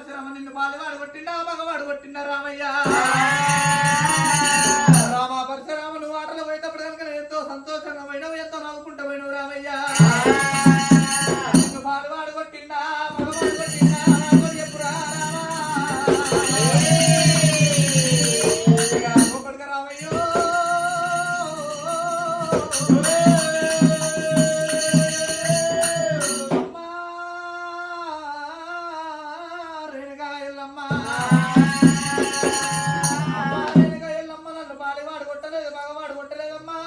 పరశురామ నిన్ను బాలివాడు కొట్టిండా మగవాడు కొట్టిండా రామయ్య కొట్టలేదు మగవాడు కొట్టలేదమ్మా.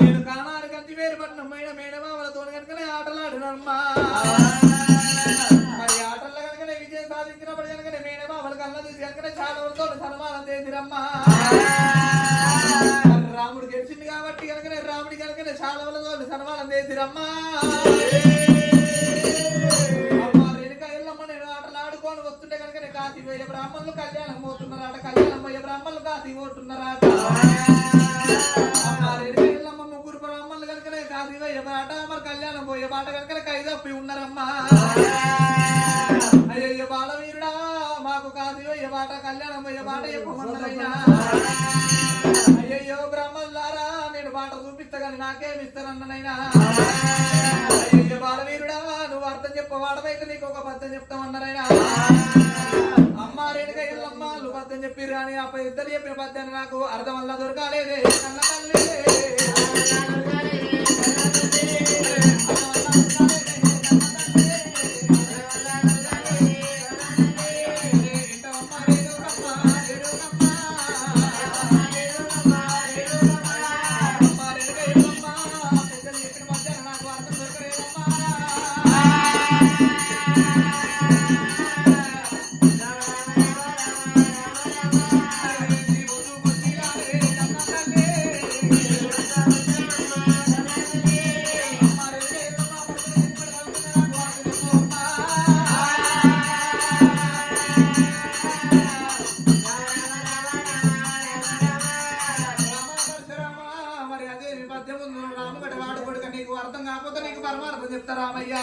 నేను కానాడు కంచి వేరు పట్టిన మేడ మేడ బావలతో కనుకనే ఆటలాడినమ్మా. మరి ఆటల్లో కనుకనే విజయం సాధించినప్పుడు కనుకనే మేడ బావలు కళ్ళ తీసి కనుకనే చాలవలతో సన్మానం చేసిరమ్మా. రాముడు గెలిచింది కాబట్టి కనుకనే రాముడి కనుకనే చాలవలతో సన్మానం చేసిరమ్మా. కనుక బ్రాహ్మణులు కళ్యాణం పోతున్నారాట. కళ్యాణం పోయే బ్రాహ్మణులు కాసి పోతున్నారాట. అమ్మా ముగ్గురు బ్రాహ్మణులు కనుకనే కాసి పోయే బాట మరి కళ్యాణం పోయే బాట కనుక కైదప్పి ఉన్నారమ్మా. అయ్యయ్య బాలవీరుడా మాకు కాసి పోయే బాట కళ్యాణం పోయే బాట చెప్పమన్నారైనా అయ్యయ్యో బ్రాహ్మణులారా నేను బాట చూపిస్తా కానీ నాకేమిస్తానన్ననైనా అయ్యో బాలవీరుడా నువ్వు అర్థం చెప్పవాడమైతే నీకు ఒక పద్ధతి చెప్తామన్నారైనా రేణుక ఎల్లమ్మ నువ్వు చెప్పి చెప్పిరు కానీ ఆ ఇద్దరు చెప్పిన పద్దని నాకు అర్థం వల్ల దొరకాలేదే. కన్న తల్లి నీకు అర్థం కాకపోతే నీకు పరమార్థం చెప్తా రామయ్య.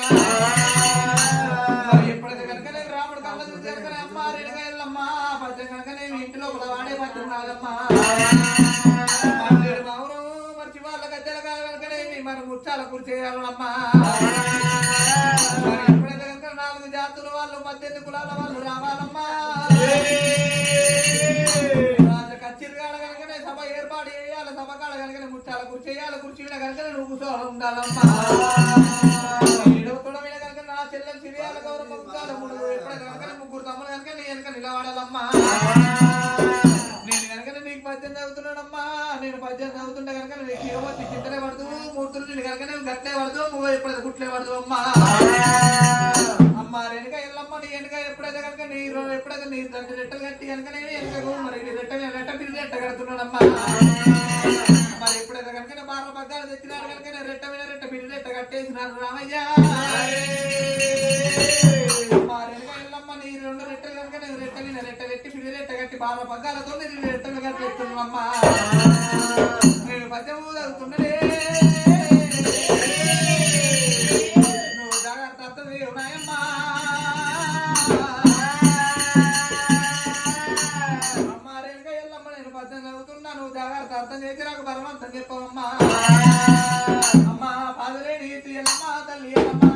మరి ఎప్పుడైతే కనుక నేను రాముడు కళ్ళ చూసి కనుక అమ్మ రేణుక ఎల్లమ్మ పద్యం కనుక నేను ఇంటి వాడే పద్యం కాదమ్మా పన్నెండు మౌనం మర్చి వాళ్ళ గద్దెల కాదు కనుకనేమి మరి ముచ్చాల కూర్చేయాలమ్మా మరి ఎప్పుడైతే కనుక నాలుగు జాతుల వాళ్ళు పద్దెనిమిది కులాల వాళ్ళు రావాలమ్మా. ముచ్చాల కుర్చీ చేయాలి కుర్చీల కనుకనే నువ్వు కూర్చోవాలి ఉండాలమ్మా ఏడవ కులమైన కనుక నా చెల్లెలు సిరియాల గౌరవ ముగ్గురు మూడు ఎప్పుడైతే కనుక ముగ్గురు తమ్ముడు కనుక నీ వెనక నిలబడాలమ్మా. నేను కనుక నీకు పద్యం చదువుతున్నానమ్మా. నేను పద్యం చదువుతుంటే కనుక నీకు యువతి చింతలే పడుతూ మూర్తులు నేను కనుక నేను గట్లే పడుతూ నువ్వు ఎప్పుడైతే గుట్లే పడుతూ అమ్మా. అమ్మ వెనక ఎల్లమ్మ నీ వెనుక ఎప్పుడైతే కనుక నీ రో- ఎప్పుడైతే నీ తండ్రి రెట్టలు కట్టి కనుక నేను వెనక మరి నీ రెట్ట రెట్ట తిరిగి రెట్ట కడుతున్నాడమ్మా వాళ్ళు ఎప్పుడైనా కనుక బాగా పద్దాలు తెచ్చినారు కనుక రెట్ట మీద రెట్ట పిడి రెట్ట కట్టేసినారు రామయ్య. అమ్మ వెనక ఎల్లమ్మ నీ రెండు రెట్టలు కనుక నేను రెట్ట మీద రెట్ట కట్టి పిడి రెట్ట కట్టి బాగా పగ్గాలతో నేను రెట్టలు కట్టేస్తున్నామ్మా నేను పద్యం చదువుతున్నదే నేను పద్యం చదువుతున్నా నువ్వు జాగ్రత్త అర్థం చేసి నాకు పరమార్థం చెప్పవమ్మా. అమ్మా పాదలేని ఈతి ఎల్లమ్మ తల్లి ఎల్లమ్మ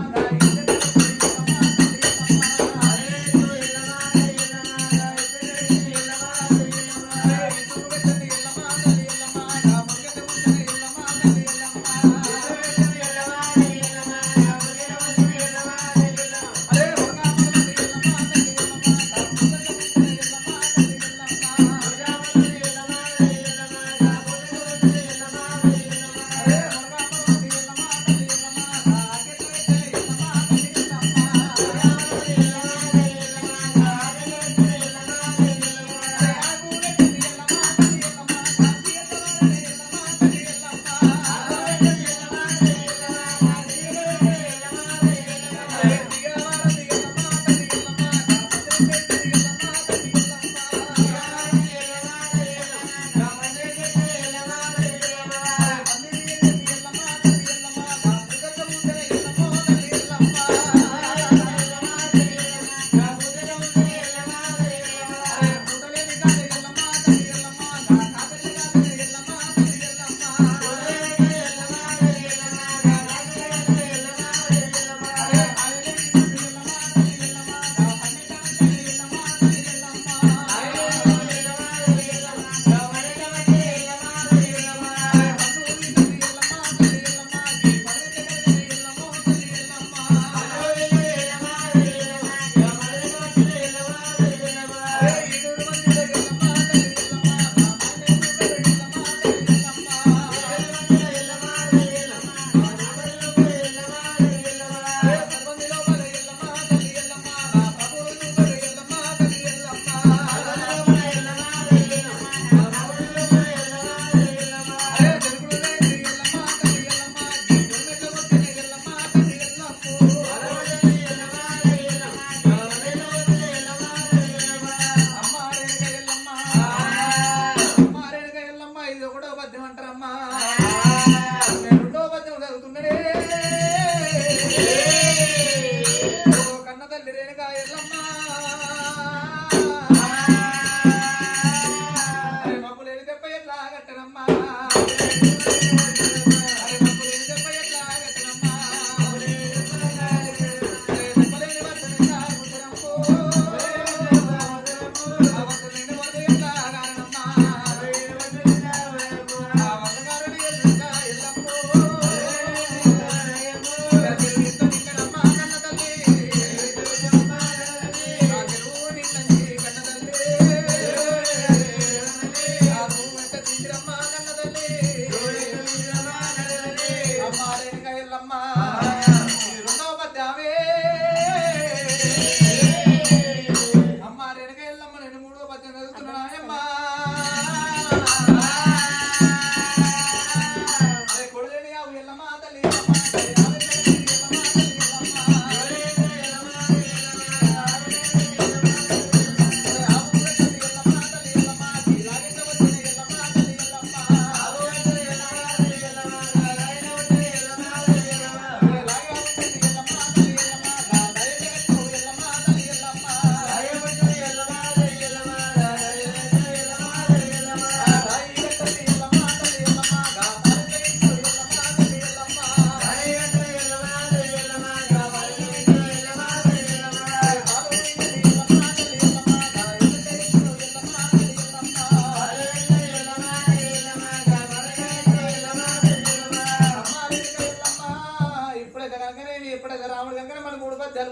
Música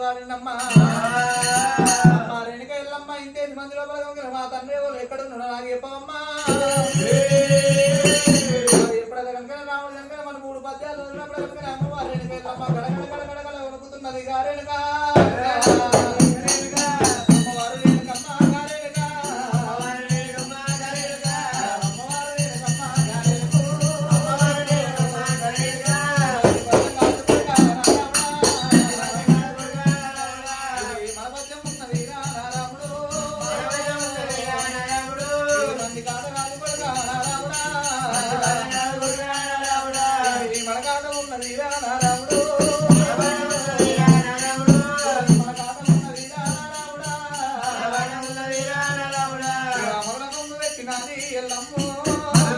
వాడినమ్మా మా రెండుకాయలమ్మ ఇంతేసి మంది లోపల మా తండ్రి వాళ్ళు నాకు చెప్పవమ్మా.